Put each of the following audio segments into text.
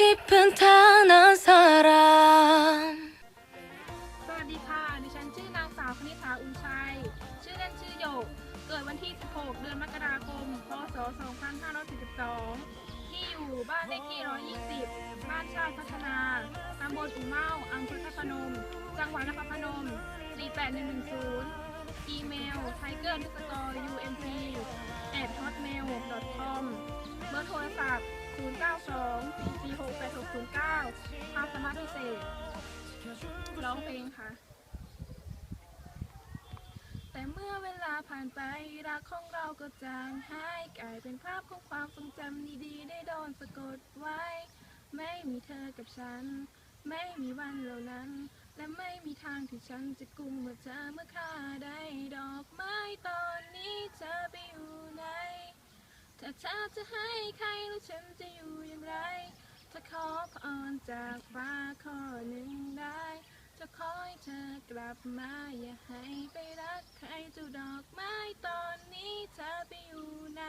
싶은 단한 사람 สวัสดีค่ะ ดิฉันชื่อนางสาวคณิษาอุ่นชัย ชื่อเล่นชื่อโยเกิดวันที่6เดือนมกราคม พศ 2542 ที่อยู่บ้านเลขที่ 120 บ้านชาติพัฒนา ตำบลอู่เมาอำเภอพระพนม จังหวัดนครพนม 48110 อีเมล tiger.ucy.mc8hotmail.com เบอร์โทร 446 8609ความสามารถพิเศษ ร้องเพลงค่ะ แต่เมื่อเวลาผ่านไปรักของเราก็จางหายกลายเป็นภาพของความทรงจำดีๆ ได้โดนสะกดไว้ ไม่มีเธอกับฉัน ไม่มีวันเหล่านั้น และไม่มีทางที่ฉันจะกุมเมื่อเธอเมื่อค่าได้ดอกไม้ตอนนี้เธอไปอยู่ไหนถ้าเธอจะให้ใครแล้วฉันจะอยู่อย่างไร ถ้าขอพรจากฟ้าข้อหนึ่งได้ จะขอให้เธอกลับมา อย่าให้ไปรักใครเจ้าดอกไม้ตอนนี้เธอไปอยู่ไหน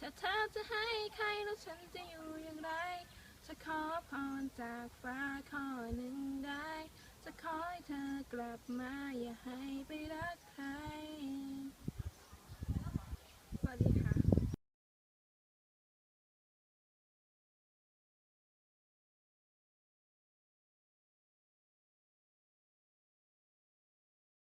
ถ้าเธอจะให้ใครแล้วฉันจะอยู่อย่างไร จะขอพรจากฟ้าข้อหนึ่งได้ จะขอให้เธอกลับมา อย่าให้ไปรักใคร